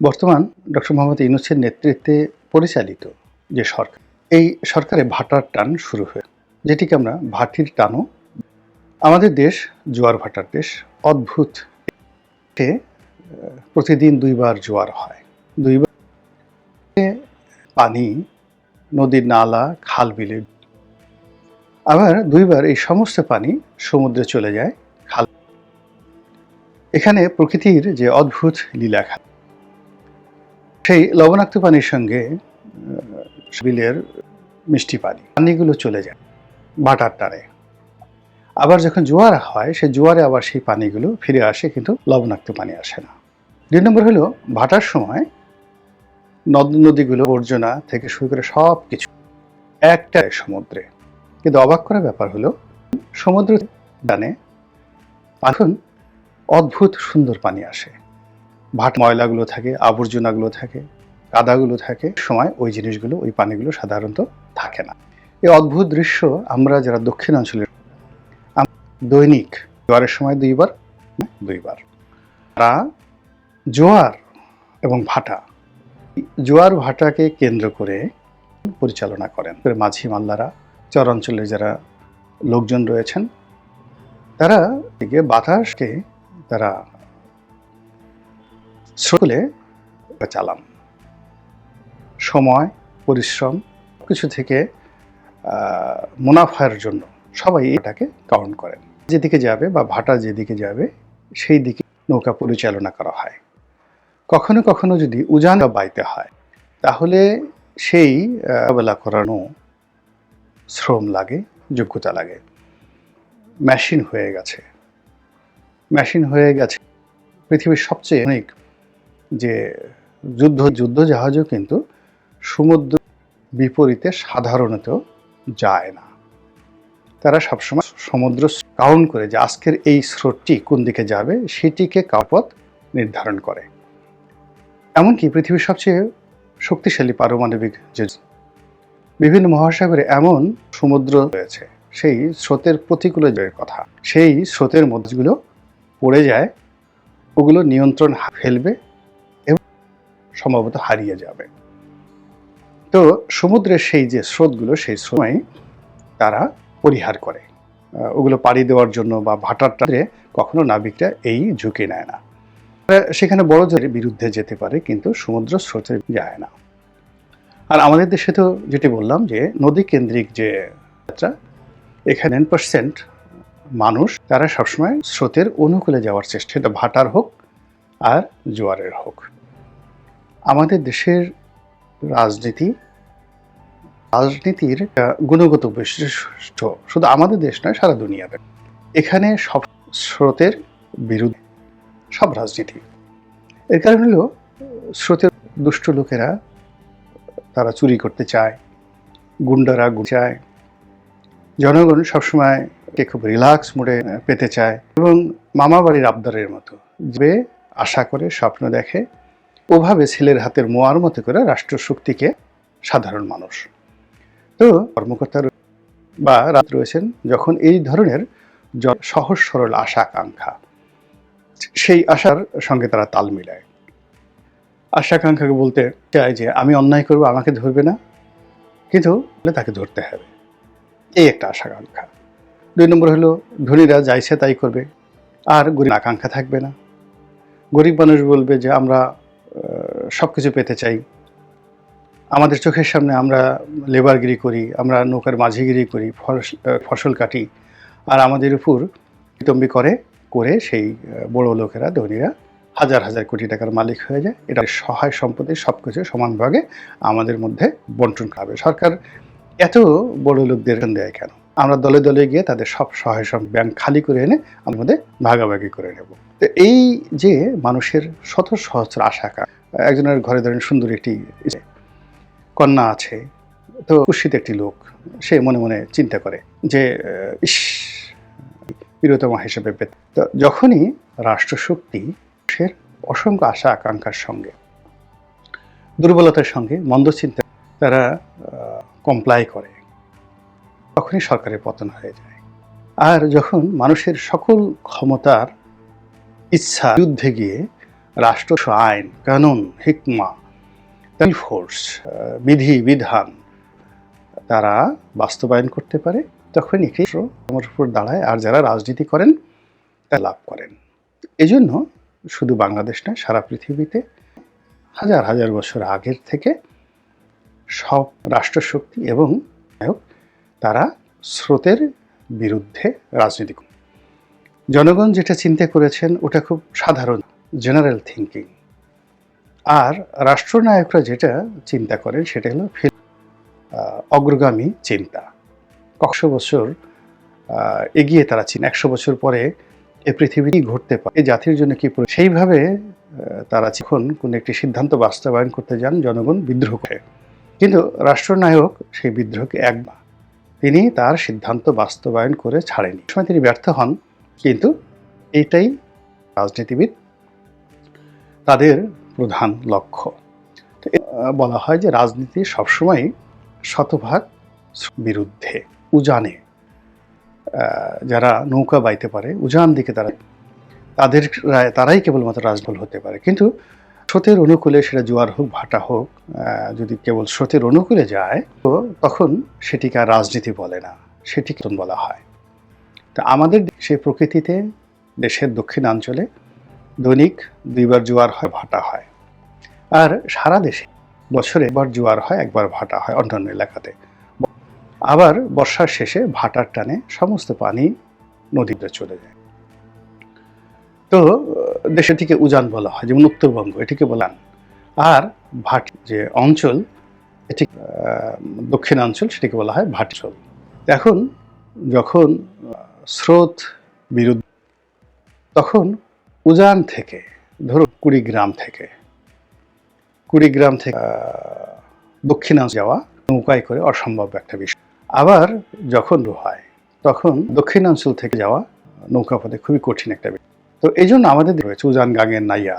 বর্তমান ডক্টর মোহাম্মদ ইউনুসের নেতৃত্বে পরিচালিত যে সরকার, এই সরকারে ভাটার টান শুরু হয়ে, যেটিকে আমরা ভাটির টানও আমাদের দেশ, জোয়ার ভাটার দেশ, অদ্ভুত। প্রতিদিন দুইবার জোয়ার হয়। দুইবার পানি, নদীর নালা, খাল বিলে। আবার দুইবার এই সমস্ত পানি সমুদ্রে চলে যায়, খাল। এখানে প্রকৃতির যে অদ্ভুত লীলা খেলা সেই লবণাক্ত পানির সঙ্গে বিলের মিষ্টি পানি, পানিগুলো চলে যায় ভাটার টানে আবার যখন জোয়ার হয়, সেই জোয়ারে আবার সেই পানিগুলো ফিরে আসে, কিন্তু লবণাক্ত পানি আসে না। দুই নম্বর হলো, ভাটার সময় নদ নদীগুলো আবর্জনা থেকে শুরু করে সব কিছু একটা সমুদ্রে। কিন্তু অবাক করার ব্যাপার হলো সমুদ্র ডানে এখন অদ্ভুত সুন্দর পানি আসে। ভাট ময়লাগুলো থাকে, আবর্জনাগুলো থাকে, কাদাগুলো থাকে সময় ওই জিনিসগুলো, ওই পানিগুলো সাধারণত থাকে না। এই অদ্ভুত দৃশ্য আমরা যারা দক্ষিণ অঞ্চলের দৈনিক, জোয়ারের সময় দুইবার দুইবার। তারা জোয়ার এবং ভাটা জোয়ার ভাটাকে কেন্দ্র করে পরিচালনা করেন। মাঝি মাল্লারা চর অঞ্চলের যারা লোকজন রয়েছেন, তারা বাতাসকে তারা সকলে চালান। সময়, পরিশ্রম কিছু থেকে মুনাফার জন্য সবাই এটাকে কাউন্ট করেন। যেদিকে যাবে বা ভাটা যেদিকে যাবে, সেই দিকে নৌকা পরিচালনা করা হয়। কখনো কখনো যদি উজান বাইতে হয়, তাহলে সেই বেলা করানো শ্রম লাগে, যোগ্যতা লাগে। মেশিন হয়ে গেছে। মেশিন হয়ে গেছে। পৃথিবীর সবচেয়ে অনেক যে যুদ্ধ যুদ্ধ জাহাজও কিন্তু সমুদ্র বিপরীতে সাধারণত যায় না। তারা সবসময় সমুদ্র কাউন্ট করে যে আজকের এই স্রোতটি কোন দিকে যাবে, সেটিকে কাপথ নির্ধারণ করে। এমনকি পৃথিবীর সবচেয়ে শক্তিশালী পারমাণবিক যে বিভিন্ন মহাসাগরে এমন সমুদ্র রয়েছে, সেই স্রোতের প্রতিকূলের কথা। সেই স্রোতের মধ্যগুলো পড়ে যায়, ওগুলো নিয়ন্ত্রণ ফেলবে সম্ভবত হারিয়ে যাবে। তো সমুদ্রের সেই যে স্রোতগুলো, সেই সময় তারা পরিহার করে। ওগুলো পাড়ি দেওয়ার জন্য বা ভাটার টানে কখনো নাবিকরা এই ঝুঁকি নেয় না। সেখানে বড় জলের বিরুদ্ধে যেতে পারে, কিন্তু সমুদ্র স্রোতে যায় না। আর আমাদের দেশে তো যেটি বললাম যে নদী কেন্দ্রিক যে যাত্রা, এখানে টেন পার্সেন্ট মানুষ তারা সবসময় স্রোতের অনুকূলে যাওয়ার চেষ্টা সেটা ভাটার হোক আর জোয়ারের হোক। আমাদের দেশের রাজনীতি, রাজনীতির গুণগত বৈশিষ্ট্য শুধু আমাদের দেশ নয়, সারা দুনিয়াতে। এখানে সব স্রোতের বিরুদ্ধে সব রাজনীতি। এর কারণ হলো, স্রোতের দুষ্ট লোকেরা তারা চুরি করতে চায়, গুন্ডারা চায়। জনগণ সবসময় কে খুব রিল্যাক্স মোডে পেতে চায় এবং মামা বাড়ির আবদারের মতো। যে আশা করে, স্বপ্ন দেখে ওভাবে ছেলের হাতের মোয়ার মতো করে রাষ্ট্র শক্তিকে সাধারণ মানুষ। তো কর্মকর্তা বা রাত রয়েছেন যখন এই ধরনের সহজ সরল আশা আকাঙ্ক্ষা, সেই আশার সঙ্গে তারা তাল মিলায়। আশা আকাঙ্ক্ষাকে বলতে চায় যে, আমি অন্যায় করব, আমাকে ধরবে না, কিন্তু তাকে ধরতে হবে। এই একটা আশা আকাঙ্ক্ষা। দুই নম্বর হলো, ধনীরা যাইছে তাই করবে, আর গরিব আকাঙ্ক্ষা থাকবে না। গরিব মানুষ বলবে যে, আমরা সব কিছু পেতে চাই। আমাদের চোখের সামনে আমরা লেবারগিরি করি, আমরা নৌকার মাঝিগিরি করি ফসল কাটি। আর আমাদের উপর বিতম্বি করে করে সেই বড় লোকেরা, ধনীরা হাজার হাজার কোটি টাকার মালিক হয়ে যায়। এটা সহায় সম্পত্তি সব কিছু সমান ভাগে আমাদের মধ্যে বন্টন খাবে। সরকার এত বড় লোকদের দেয় কেন? আমরা দলে দলে গিয়ে তাদের সব সহায় সব ব্যাংক খালি করে এনে আমাদের ভাগাভাগি করে নেব। তো এই যে মানুষের শত সহস্র আশা একজনের ঘরে ধরেন সুন্দর একটি কন্যা আছে, তো কুৎসিত একটি লোক, সে মনে মনে চিন্তা করে যে ইস, প্রিয়তমা হিসেবে পেত। তো যখনই রাষ্ট্রশক্তি মানুষের অসংখ্য আশা আকাঙ্ক্ষার সঙ্গে, দুর্বলতার সঙ্গে, মন্দ চিন্তা তারা কমপ্লাই করে, তখনই সরকারের পতন হয়ে যায়। আর যখন মানুষের সকল ক্ষমতার ইচ্ছা যুদ্ধে গিয়ে রাষ্ট্র আইন, কানুন, হিকমা ফোর্স বিধি, বিধান তারা বাস্তবায়ন করতে পারে তখন একটি আমার উপর দাঁড়ায় আর যারা রাজনীতি করেন তা লাভ করেন এজন্য শুধু বাংলাদেশ নয়, সারা পৃথিবীতে হাজার হাজার বছর আগের থেকে সব রাষ্ট্রশক্তি এবং তারা স্রোতের বিরুদ্ধে রাজনীতি। জনগণ যেটা চিন্তা করেছেন, ওটা খুব সাধারণ জেনারেল থিঙ্কিং আর রাষ্ট্রনায়করা যেটা চিন্তা করেন, সেটা হলো অগ্রগামী চিন্তা। কয়েকশো বছর এগিয়ে তারা চিন একশো বছর পরে এ পৃথিবী কি ঘটতে পারে, এই জাতির জন্য কি? সেইভাবে তারা যখন কোনো একটি সিদ্ধান্ত বাস্তবায়ন করতে যান, জনগণ বিদ্রোহ করে। কিন্তু রাষ্ট্রনায়ক সেই বিদ্রোহকে একবার তিনি তার সিদ্ধান্ত বাস্তবায়ন করে ছাড়েনি সময় তিনি ব্যর্থ হন, কিন্তু এটাই রাজনীতিবিদ তাদের প্রধান লক্ষ্য। বলা হয় যে রাজনীতি সবসময় শতভাগ বিরুদ্ধে, উজানে। যারা নৌকা বাইতে পারে, উজান দিকে তারা, তাদের তারাই কেবলমাত্র রাজবল হতে পারে। কিন্তু স্রোতের অনুকূলে সেটা জোয়ার হোক, ভাটা হোক যদি কেবল স্রোতের অনুকূলে যায়, তো তখন সেটিকে আর রাজনীতি বলে না। সেটি বলা হয়। তা আমাদের সেই প্রকৃতিতে দেশের দক্ষিণাঞ্চলে দৈনিক দুইবার জোয়ার হয়, ভাটা হয়। আর সারা দেশে বছরে একবার জোয়ার হয়, একবার ভাটা হয় অন্যান্য এলাকাতে। আবার বর্ষার শেষে ভাটার টানে সমস্ত পানি নদীতে চলে যায়। তো দেশটিকে উজান বলা হয়, যেমন উত্তরবঙ্গ, এটিকে বলান। আর ভাট যে অঞ্চল, এটি দক্ষিণাঞ্চল, সেটিকে বলা হয় ভাটিচল। এখন যখন স্রোত বিরুদ্ধ, তখন উজান থেকে, ধরুন কুড়িগ্রাম থেকে কুড়িগ্রাম থেকে দক্ষিণাঞ্চল যাওয়া নৌকায় করে অসম্ভব একটা বিষয়। আবার যখন হয় তখন দক্ষিণাঞ্চল থেকে যাওয়া নৌকাপথে খুবই কঠিন একটা বিষয়। তো এই জন্য আমাদের রয়েছে উজান, গাঙের নাইয়া।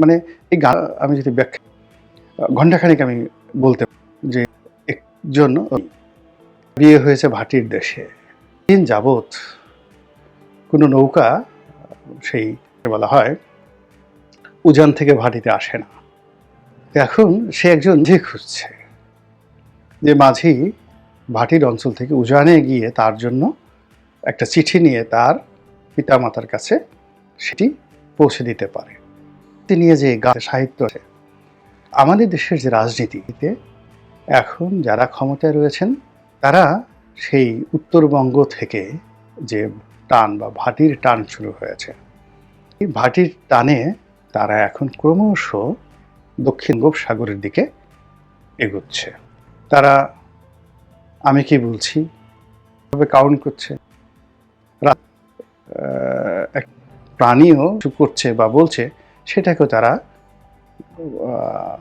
মানে এই গা, আমি যদি ব্যাখ্যা, ঘণ্টাখানিক আমি বলতে যে একজন বিয়ে হয়েছে ভাটির দেশে। দিন যাবৎ কোনো নৌকা সেই বলা হয়, উজান থেকে ভাটিতে আসে না। এখন সে একজন যে খুঁজছে, যে মাঝি ভাটির অঞ্চল থেকে উজানে গিয়ে তার জন্য একটা চিঠি নিয়ে তার পিতামাতার কাছে সেটি পৌঁছে দিতে পারে। তিনি যে গা সাহিত্য আছে, আমাদের দেশের যে রাজনীতিতে এখন যারা ক্ষমতায় রয়েছেন, তারা সেই উত্তরবঙ্গ থেকে যে টান বা ভাটির টান শুরু হয়েছে। ভাটির টানে তারা এখন ক্রমশ দক্ষিণ সাগরের দিকে এগোচ্ছে। তারা, আমি কি বলছি? ভাবে কাউন্ট করছে। এক প্রাণীও করছে বা বলছে, সেটাকেও তারা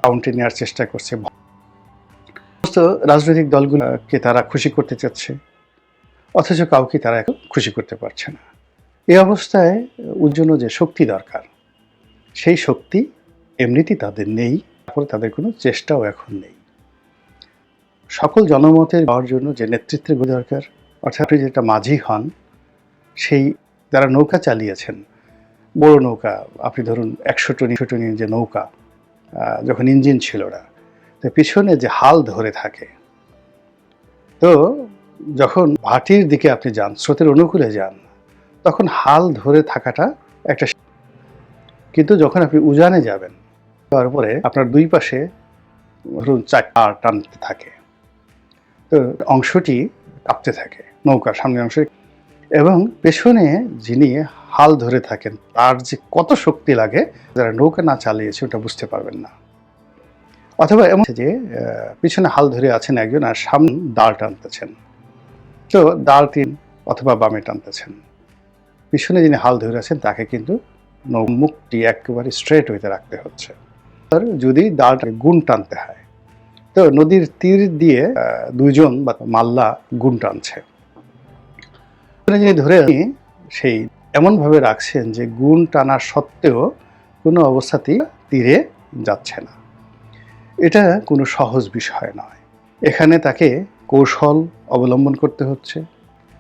কাউন্টে নেওয়ার চেষ্টা করছে। সমস্ত রাজনৈতিক দলগুলোকে তারা খুশি করতে চাচ্ছে, অথচ কাউকে তারা এখন খুশি করতে পারছে না। এই অবস্থায় ওর জন্য যে শক্তি দরকার, সেই শক্তি এমনিতেই তাদের নেই, তারপরে তাদের কোনো চেষ্টাও এখন নেই। সকল জনমতের পাওয়ার জন্য যে নেতৃত্বেরগুলো দরকার, অর্থাৎ আপনি যেটা মাঝি হন, সেই যারা নৌকা চালিয়েছেন, বড় নৌকা, আপনি ধরুন একশো টনি একশো টনি যে নৌকা যখন ইঞ্জিন ছিল না, তো পিছনে যে হাল ধরে থাকে, তো যখন ভাটির দিকে আপনি যান, স্রোতের অনুকূলে যান তখন হাল ধরে থাকাটা একটা কিন্তু যখন আপনি উজানে যাবেন তারপরে আপনার দুই পাশে ধরুন চারটা টানতে থাকে। তো অংশটি কাঁপতে থাকে, নৌকার সামনের অংশে। এবং পেছনে যিনি হাল ধরে থাকেন, তার যে কত শক্তি লাগে, যারা নৌকা না চালিয়েছে, ওটা বুঝতে পারবেন না। অথবা এমন যে পিছনে হাল ধরে আছেন একজন আর সামনে দাঁড় টানতেছেন। তো দাঁড় তিন অথবা বামে টানতেছেন। পিছনে যিনি হাল ধরে আছেন তাকে কিন্তু মুখটি একেবারে স্ট্রেট হইতে রাখতে হচ্ছে। আর যদি দাঁড়টাকে গুণ টানতে হয় তো নদীর তীর দিয়ে আহ, দুইজন বা মাল্লা গুণ টানছে। যিনি ধরে সেই এমনভাবে রাখছেন যে গুণ টানা সত্ত্বেও কোনো অবস্থাতেই তীরে যাচ্ছে না। এটা কোনো সহজ বিষয় নয়। এখানে তাকে কৌশল অবলম্বন করতে হচ্ছে।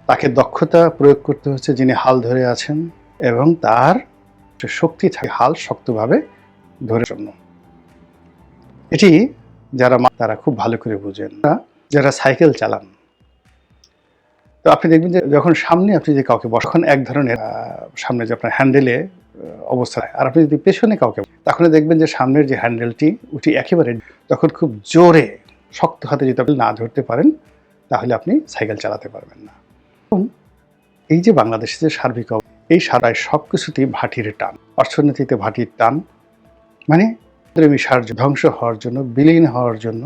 তাকে দক্ষতা প্রয়োগ করতে হচ্ছে যিনি হাল ধরে আছেন এবং তার শক্তি থাকে, হাল শক্তভাবে ধরে জন্য এটি যারা মা- তারা খুব ভালো করে বুঝেন। যারা সাইকেল চালান, তো আপনি দেখবেন যে যখন সামনে আপনি যে কাউকে বসখন এক ধরনের সামনে যে আপনার হ্যান্ডেলে অবস্থা আর আপনি যদি পেছনে কাউকে তখন দেখবেন যে সামনের যে হ্যান্ডেলটি ওটি একেবারে তখন খুব জোরে, শক্ত হাতে যদি আপনি না ধরতে পারেন, তাহলে আপনি সাইকেল চালাতে পারবেন না। এবং এই যে বাংলাদেশে যে সার্বিক এই সারায় সব কিছুতেই ভাটির টান। অর্থনীতিতে ভাটির টান। মানে মিশার ধ্বংস হওয়ার জন্য, বিলীন হওয়ার জন্য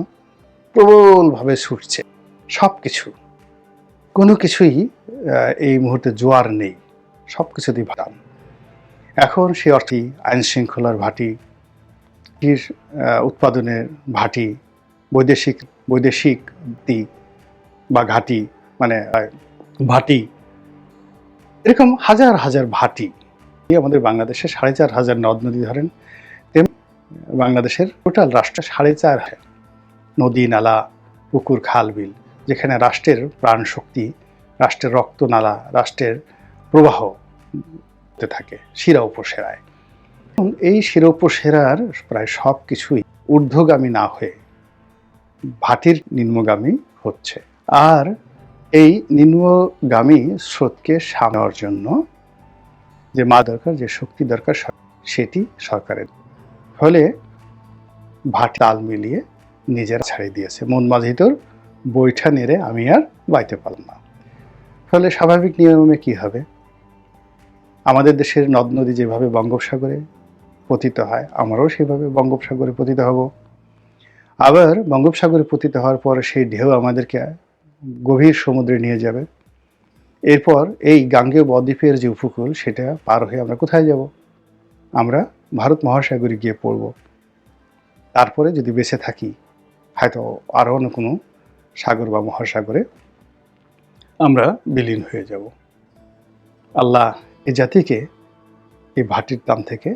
প্রবলভাবে ছুটছে। সব কিছু কোনো কিছুই এই মুহূর্তে জোয়ার নেই। সব কিছুতেই টান। এখন সে অর্থী আইন শৃঙ্খলার ভাটি উৎপাদনের ভাটি, বৈদেশিক বৈদেশিক দিক বা ঘাটি মানে ভাটি। এরকম হাজার হাজার ভাটি। আমাদের বাংলাদেশে সাড়ে চার হাজার নদ নদী ধরেন, তেমনি বাংলাদেশের টোটাল রাষ্ট্রে সাড়ে চার হাজার নদী, নালা, পুকুর, খাল, বিল, যেখানে রাষ্ট্রের প্রাণ শক্তি রাষ্ট্রের রক্ত নালা রাষ্ট্রের প্রবাহ থাকে, শিরা উপসেরায়। এবং এই শিরা উপসেরার প্রায় সব কিছুই ঊর্ধ্বগামী না হয়ে ভাটির নিম্নগামী হচ্ছে। আর এই নিম্নগামী স্রোতকে সামলানোর জন্য যে মা দরকার, যে শক্তি দরকার সেটি সরকারের। ফলে ভাটি তাল মিলিয়ে নিজেরা ছাড়িয়ে দিয়েছে। মন মাঝিতর বৈঠা নেড়ে আমি আর বাইতে পারলাম না। ফলে স্বাভাবিক নিয়মে কি হবে? আমাদের দেশের নদ নদী যেভাবে বঙ্গোপসাগরে পতিত হয়, আমরাও সেভাবে বঙ্গোপসাগরে পতিত হব। আবার বঙ্গোপসাগরে পতিত হওয়ার পর সেই ঢেউ আমাদেরকে গভীর সমুদ্রে নিয়ে যাবে। এরপর এই গাঙ্গেয় বদ্বীপের যে উপকূল, সেটা পার হয়ে আমরা কোথায় যাব? আমরা ভারত মহাসাগরে গিয়ে পড়ব। তারপরে যদি বেঁচে থাকি, হয়তো আরও অন্য কোনো সাগর বা মহাসাগরে আমরা বিলীন হয়ে যাব। আল্লাহ এই জাতিকে এই ভাটির দাম থেকে